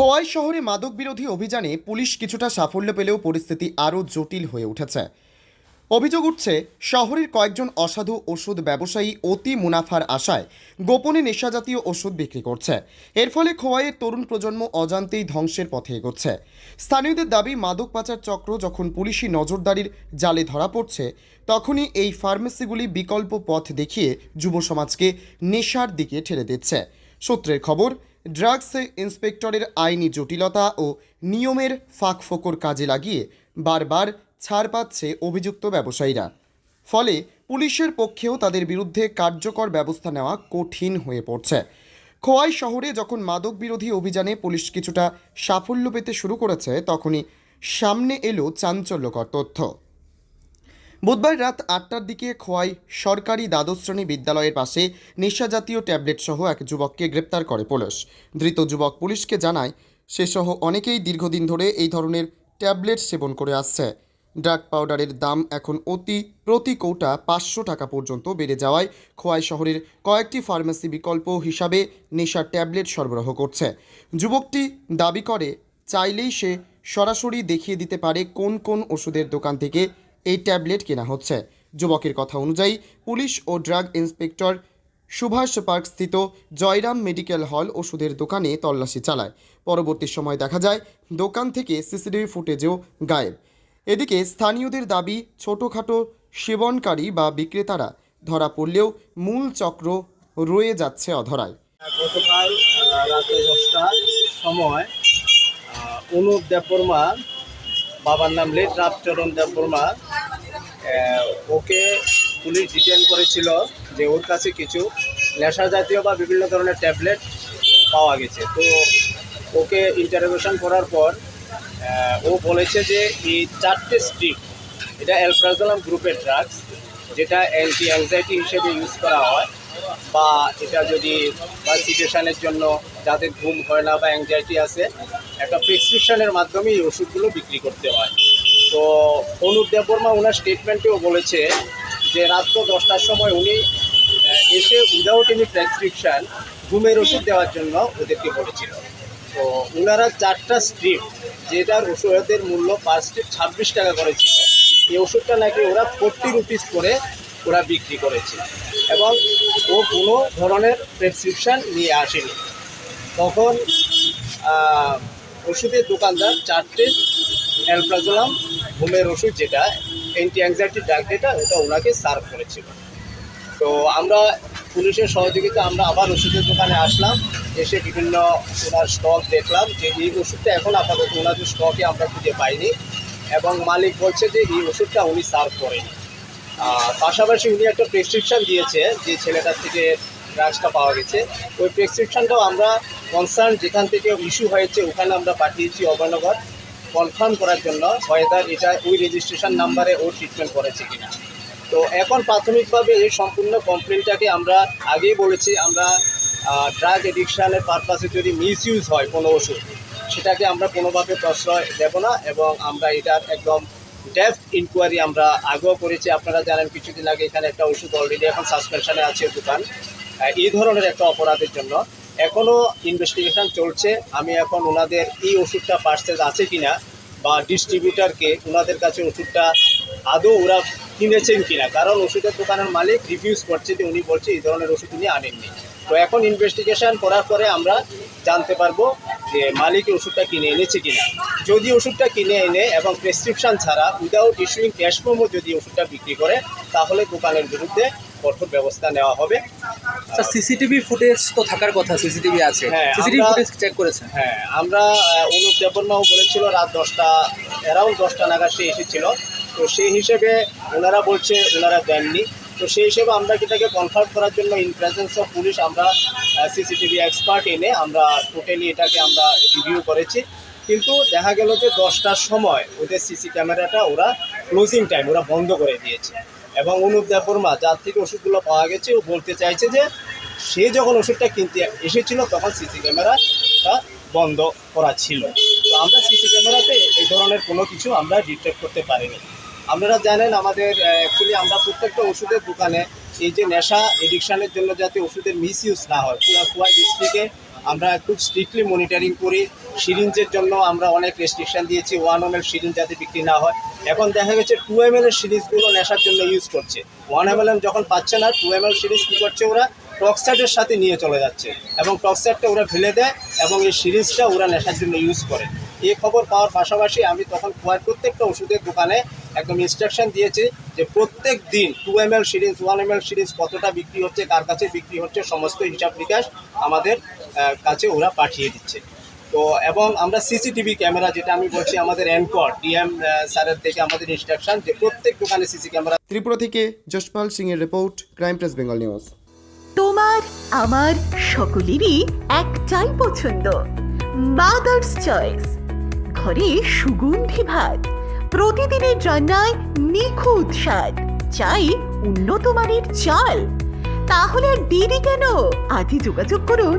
খোয়াই শহরে মাদক বিরোধী অভিযানে পুলিশ কিছুটা সাফল্য পেলেও পরিস্থিতি আরও জটিল হয়ে উঠেছে। অভিযোগ উঠছে, শহরের কয়েকজন অসাধু ওষুধ ব্যবসায়ী অতি মুনাফার আশায় গোপনে নেশাজাতীয় ওষুধ বিক্রি করছে। এর ফলে খোয়াইয়ের তরুণ প্রজন্ম অজান্তেই ধ্বংসের পথে এগোচ্ছে। স্থানীয়দের দাবি, মাদক পাচার চক্র যখন পুলিশি নজরদারির জালে ধরা পড়ছে, তখনই এই ফার্মেসিগুলি বিকল্প পথ দেখিয়ে যুব সমাজকে নেশার দিকে ঠেলে দিচ্ছে। সূত্রের খবর ড্রাগস ইন্সপেক্টরের আইনি জটিলতা ও নিয়মের ফাঁকফোকর কাজে লাগিয়ে বারবার ছাড় পাচ্ছে অভিযুক্ত ব্যবসায়ীরা। ফলে পুলিশের পক্ষেও তাদের বিরুদ্ধে কার্যকর ব্যবস্থা নেওয়া কঠিন হয়ে পড়ছে। খোয়াই শহরে যখন মাদক বিরোধী অভিযানে পুলিশ কিছুটা সাফল্য পেতে শুরু করেছে, তখনই সামনে এলো চাঞ্চল্যকর তথ্য। বুধবার রাত আটটার দিকে খোয়াই সরকারি দ্বাদশ শ্রেণি বিদ্যালয়ের পাশে নেশাজাতীয় ট্যাবলেট সহ এক যুবককে গ্রেপ্তার করে পুলিশ। ধৃত যুবক পুলিশকে জানায়, সেসহ অনেকেই দীর্ঘদিন ধরে এই ধরনের ট্যাবলেট সেবন করে আসছে। ড্রাগ পাউডারের দাম এখন অতি প্রতি কৌটা পাঁচশো টাকা পর্যন্ত বেড়ে যাওয়ায় খোয়াই শহরের কয়েকটি ফার্মেসি বিকল্প হিসাবে নেশার ট্যাবলেট সরবরাহ করছে। যুবকটি দাবি করে, চাইলেই সে সরাসরি দেখিয়ে দিতে পারে কোন কোন ওষুধের দোকান থেকে এই ট্যাবলেট কেনা হচ্ছে। যুবকের কথা অনুযায়ী পুলিশ ও ড্রাগ ইন্সপেক্টর সুভাষ পার্ক স্থিত জয়রাম মেডিকেল হল ওষুধের দোকানে তল্লাশি চালায়। পরবর্তী সময় দেখা যায় দোকান থেকে সিসিটিভি ফুটেজও গায়েব। এদিকে স্থানীয়দের দাবি ছোটোখাটো সেবনকারী বা বিক্রেতারা ধরা পড়লেও মূল চক্র রয়ে যাচ্ছে অধরায়। গতকাল আহ, রাতে দশটার সময় অনুপ দেববর্মা বাবার নাম লেট রামচরণ দেববর্মা ওকে পুলিশ ডিটেন করেছিল যে ওর কাছে কিছু নেশা জাতীয় বা বিভিন্ন ধরনের ট্যাবলেট পাওয়া গেছে। তো ওকে ইন্টারোগেশন করার পর ও বলেছে যে এই চারটে স্ট্রিপ এটা অ্যালপ্রাজোলাম গ্রুপের ড্রাগস যেটা অ্যান্টি অ্যাংজাইটি হিসেবে ইউজ করা হয়, বা এটা যদি বা সিচুয়েশনের জন্য যাদের ঘুম হয় না বা অ্যাংজাইটি আছে, একটা প্রেসক্রিপশনের মাধ্যমে এই ওষুধগুলো বিক্রি করতে হয়। তো অনুপ দেববর্মা ওনার স্টেটমেন্টেও বলেছে যে রাত্র দশটার সময় উনি এসে উইদাউট এনি প্রেসক্রিপশান ঘুমের ওষুধ দেওয়ার জন্য ওদেরকে বলেছিল। তো ওনারা চারটা স্ট্রিপ যেটার ওষুধের মূল্য পার স্ট্রিপ ছাব্বিশ টাকা করেছিল, এই ওষুধটা নাকি ওরা ফোরটি রুপিস করে ওরা বিক্রি করেছে এবং ও কোনো ধরনের প্রেসক্রিপশান নিয়ে আসেনি। তখন ওষুধের দোকানদার চারটে অ্যালপ্রাজোলাম ঘুমের ওষুধ যেটা অ্যান্টি অ্যাংজাইটি ড্রাগ যেটা, ওটা ওনাকে সার্ভ করেছিল। তো আমরা পুলিশের সহযোগিতা আমরা আবার ওষুধের দোকানে আসলাম, এসে বিভিন্ন ওনার স্টক দেখলাম যে এই ওষুধটা এখন আপাতত ওনাদের স্টকে আমরা খুঁজে পাইনি এবং মালিক বলছে যে এই ওষুধটা উনি সার্ভ করেনি। পাশাপাশি উনি একটা প্রেসক্রিপশন দিয়েছে যে ছেলেটার থেকে ড্রাগসটা পাওয়া গেছে। ওই প্রেসক্রিপশনটাও আমরা কনসার্ন যেখান থেকে ইস্যু হয়েছে, ওখানে আমরা পাঠিয়েছি অভয়নগর। কনফার্ম করার জন্য ওয়েদার এটা ওই রেজিস্ট্রেশন নাম্বারে ও ট্রিটমেন্ট করেছে কিনা। তো এখন প্রাথমিকভাবে এই সম্পূর্ণ কমপ্লেনটাকে আমরা আগেই বলেছি, আমরা ড্রাগ এডিকশানের পারপাসে যদি মিস ইউজ হয় কোনো ওষুধ, সেটাকে আমরা কোনোভাবে প্রশ্রয় দেব না এবং আমরা এটার একদম ডেফ ইনকোয়ারি আমরা আগেও করেছি। আপনারা জানেন কিছুদিন আগে এখানে একটা ওষুধ অলরেডি এখন সাসপেনশনে আছে দোকান। এই ধরনের একটা অপরাধের জন্য। এখনও ইনভেস্টিগেশন চলছে। আমি এখন ওনাদের এই ওষুধটা পার্সেল আছে কিনা বা ডিস্ট্রিবিউটারকে ওনাদের কাছে ওষুধটা আদৌ ওরা কিনেছেন কিনা। কারণ ওষুধের দোকানের মালিক রিফিউজ করছে যে উনি বলছে এই ধরনের ওষুধ উনি আনেননি। তো এখন ইনভেস্টিগেশন করার পরে আমরা জানতে পারব যে মালিক ওষুধটা কিনে এনেছে কিনা। যদি ওষুধটা কিনে এনে এবং প্রেসক্রিপশন ছাড়া উইদাউট ইস্যুইং ক্যাশ মোমো যদি ওষুধটা বিক্রি করে, তাহলে দোকানের বিরুদ্ধে কঠোর ব্যবস্থা নেওয়া হবে। স্যার সিসিটিভি ফুটেজ তো থাকার কথা সিসিটিভি আছে। হ্যাঁ, সিসিটিভি আমরা- ফুটেজ চেক করেছেন? হ্যাঁ আমরা অনুপ দেববর্মাও বলেছিল রাত দশটা অ্যারাউন্ড দশটা নাগাদ সে এসেছিল। তো সেই হিসেবে ওনারা বলছে ওনারা দেননি। তো সেই হিসেবে আমরা এটাকে কনফার্ম করার জন্য ইন প্রেজেন্স অফ পুলিশ আমরা সিসিটিভি এক্সপার্ট এনে আমরা টোটালি এটাকে আমরা রিভিউ করেছি। কিন্তু দেখা গেল যে দশটার সময় ওদের সিসি ক্যামেরাটা ওরা ক্লোজিং টাইম ওরা বন্ধ করে দিয়েছে। এবং অনুপ দেববর্মা যার থেকে ওষুধগুলো পাওয়া গেছে, ও বলতে চাইছে যে সে যখন ওষুধটা কিনতে এসেছিল, তখন সিসি ক্যামেরাটা বন্ধ করা ছিল। তো আমরা সিসি ক্যামেরাতে এই ধরনের কোনো কিছু আমরা ডিটেক্ট করতে পারিনি। আপনারা জানেন, আমাদের অ্যাকচুয়ালি আমরা প্রত্যেকটা ওষুধের দোকানে এই যে নেশা এডিকশানের জন্য যাতে ওষুধের মিস ইউজ না হয় কুয়াই ডিস্ট্রিক্টে আমরা খুব স্ট্রিক্টলি মনিটরিং করি। সিরিঞ্জের জন্য আমরা অনেক রেস্ট্রিকশন দিয়েছি ওয়ান এম সিরিঞ্জ যাতে বিক্রি না হয়। এখন দেখা গেছে টু এম এল এর সিরিজগুলো নেশার জন্য ইউজ করছে। ওয়ান এম এল এম যখন পাচ্ছে না টু এম এল সিরিজ কী করছে ওরা? টক্সাইডের সাথে নিয়ে চলে যাচ্ছে এবং টক্সাইডটা ওরা ফেলে দেয় এবং এই সিরিজটা ওরা নেশার জন্য ইউজ করে। এই খবর পাওয়ার পাশাপাশি আমি তখন খোয়ার প্রত্যেকটা ওষুধের দোকানে একদম ইনস্ট্রাকশন দিয়েছি যে প্রত্যেক দিন two M L series one M L series কতটা বিক্রি হচ্ছে, কার কাছে বিক্রি হচ্ছে, সমস্ত হিসাব নিকাশ আমাদের কাছে ওরা পাঠিয়ে দিচ্ছে। তো এবং আমরা সিসিটিভি ক্যামেরা যেটা আমি বলছি আমাদের অ্যানকর ডিএম স্যারের থেকে আমাদের ইনস্ট্রাকশন যে প্রত্যেক দোকানে সিসি ক্যামেরা। ত্রিপুরা থেকে যশপাল সিং এর report crime press Bengal news তোমার আমার সকলেরই একটাই পছন্দ মাদার্স চয়েস ঘরে সুগন্ধি ভাত প্রতিদিনের রান্নায় নিখুঁত স্বাদ চাই উন্নত মানের চাল। তাহলে আর দেরি কেন? আজই যোগাযোগ করুন